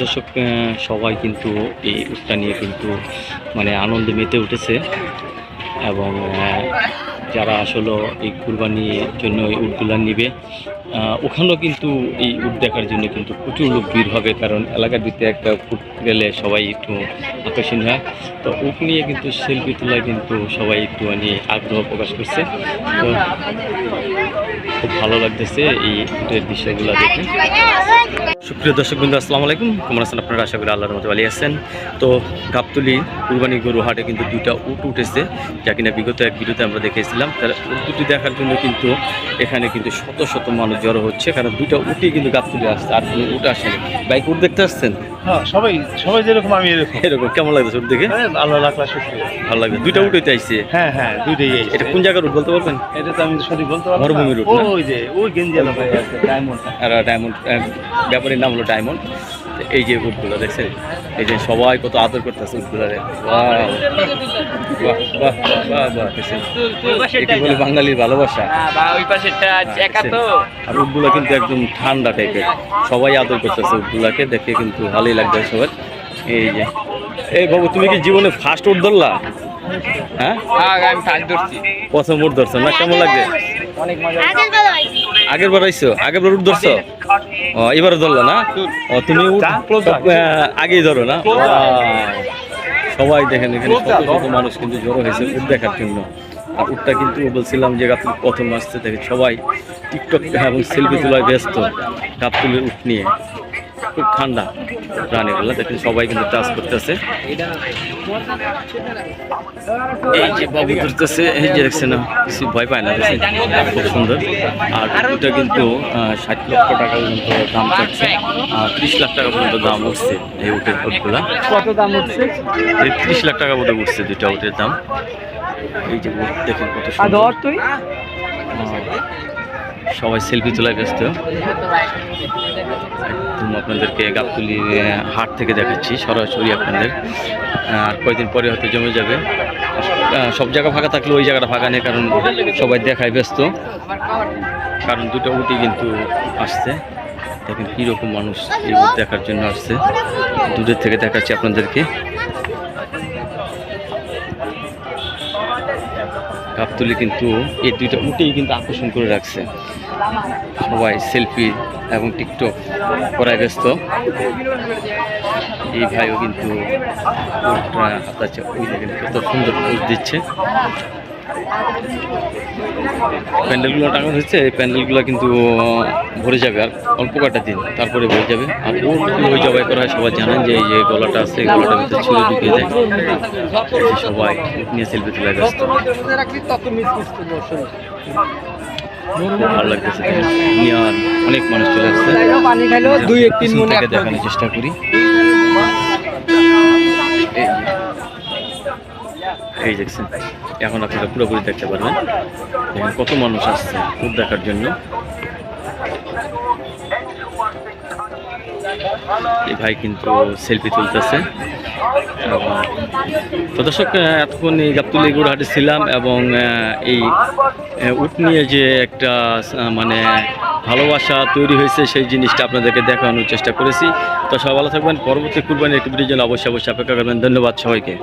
দর্শক সবাই কিন্তু এই উটটা নিয়ে কিন্তু মানে আনন্দে মেতে উঠেছে। এবং যারা আসলে এই কুরবানির জন্য এই উটগুলা নিবে ওখানেও কিন্তু এই উট দেখার জন্য কিন্তু প্রচুর লোক ভিড় হবে, কারণ এলাকার ভিতরে একটা উট গেলে সবাই একটু আকর্ষণ হয়। তো উট নিয়ে কিন্তু সেলফি তোলায় কিন্তু সবাই একটু একটুখানি আগ্রহ প্রকাশ করছে। তো খুব ভালো লাগতেছে এই দৃশ্যগুলো দেখে। সুপ্রিয় দর্শক বিন্দু আসসালামু আলাইকুম। কেমন আছেন আপনারা? আশা করি আল্লাহর মতো ভালো আছেন। তো গাবতলি কুরবানি গরু হাটে কিন্তু দুইটা উট উঠেছে। যা কিনা বিগত এক ভিডিওতে আমরা দেখেছিলাম। তার উট দুটি দেখার জন্য কিন্তু এখানে কিন্তু শত শত মানুষ জড়ো হচ্ছে। কারণ দুইটা উটি কিন্তু গাবতলি আসছে, আর কোনো উট আসেনি। বাইক উট দেখতে আসছেন? হ্যাঁ সবাই সবাই যেরকম আমি এরকম। এরকম কেমন লাগতেছে উট দেখে? হ্যাঁ, আল্লাহ লাখ লাখ শুক্রিয়া ভালো লাগছে দুইটা উঠে আইছে। হ্যাঁ হ্যাঁ দুইটাই এই এটা কোন জায়গার রুট বলতে পারবেন? এটা তো আমি সঠিক বলতে পারব। মরুভূমির রূপ ওই যে ওই গেঞ্জি এলাকায় আছে ডায়মন্ড আর ডায়মন্ড ব্যাপারের নাম হলো ডায়মন্ড এই যে উটগুলো দেখছেন? এই যে সবাই কত আদর করতেছে উটগুলারে। বাহ বাহ বাহ বাহ বাহ দেখছেন? বলে বাঙালির ভালোবাসা। ওই পাশেরটা একা তো। আর উটগুলো কিন্তু একদম ঠান্ডা টাইপের সবাই আদর করতেছে উটগুলাকে দেখে কিন্তু ভালোই লাগছে সবার। এই যে। এই বাবু তুমি কি জীবনে ফার্স্ট উট ধরলা? হ্যাঁ? আমি ফার্স্ট ধরছি। প্রথম উট ধরছো না? কেমন লাগছে? অনেক মজা আগের বার আইছো? আগের বার উঠ ধরছো? ও এবারে ধরলো না? ও তুমি আগেই ধরো না? সবাই দেখেন এখানে কত কত মানুষ কিন্তু জড়ো হয়েছে উঠ দেখার জন্য। আর উঠটা কিন্তু বলছিলাম যে আপনি প্রথম আসতে দেখে সবাই টিকটক এবং সেলফি তোলায় ব্যস্ত গাবতুলের উঠ নিয়ে। খুব ঠান্ডা প্রাণীগুলো দেখেন সবাই কিন্তু টাচ করতেছে। এই যে বাবু ধরতেছে এই যে দেখছেন না কিছু ভয় পায় না খুব সুন্দর। আর এটা কিন্তু ষাট লক্ষ টাকা পর্যন্ত দাম চাচ্ছে আর ত্রিশ লাখ টাকা পর্যন্ত দাম উঠছে এই উটের উটগুলা কত দাম হচ্ছে এই ত্রিশ লাখ টাকা মতো উঠছে দুইটা উটের দাম। এই যে দেখেন কত সুন্দর। সবাই সেলফি তোলায় ব্যস্ত। একদম আপনাদেরকে গাবতলি হাট থেকে দেখাচ্ছি, সরাসরি আপনাদের। আর কয়েকদিন পরে হয়তো জমে যাবে। সব জায়গা ফাঁকা থাকলে ওই জায়গাটা ফাঁকা নেই, কারণ সবাই দেখায় ব্যস্ত। কারণ দুটো উটি কিন্তু আসছে। দেখেন কীরকম মানুষ এই দেখার জন্য আসছে। দূরের থেকে দেখাচ্ছি আপনাদেরকে। গাবতলি কিন্তু এই দুইটা উঠেই কিন্তু আকর্ষণ করে রাখছে। সবাই সেলফি এবং টিকটক করায় ব্যস্ত। এই ভাইও কিন্তু ওই দেখেন কত সুন্দর দিচ্ছে। প্যান্ডেলগুলো টাঙানো হচ্ছে এই প্যান্ডেলগুলো কিন্তু ভরে যাবে আর অল্প কটা দিন তারপরে ভরে যাবে। আর ওর ওই জবাই করা হয় সবাই জানেন যে এই যে গলাটা আছে এই গলাটার ভিতরে ছুঁড়ে ঢুকিয়ে দেয়। সবাই নিয়ে সেলফি তোলায় ব্যস্ত। ভালো লাগতেছে। দুনিয়ার অনেক মানুষ চলে আসছে। দুই এক তিন পিছন থেকে দেখানোর চেষ্টা করি। এই দেখছেন। এখন আপনারা পুরোপুরি দেখতে পারবেন। কত মানুষ আসছে উট দেখার জন্য। এই ভাই কিন্তু সেলফি তুলতেছে। তো দর্শক এতক্ষণ এই গাবতুলি গুড়হাটে ছিলাম এবং এই উট নিয়ে যে একটা মানে ভালোবাসা তৈরি হয়েছে সেই জিনিসটা আপনাদেরকে দেখানোর চেষ্টা করেছি। তো সবাই ভালো থাকবেন। পরবর্তী কুরবানির একটি ভিডিওর জন্য অবশ্যই অবশ্যই অপেক্ষা করবেন। ধন্যবাদ সবাইকে।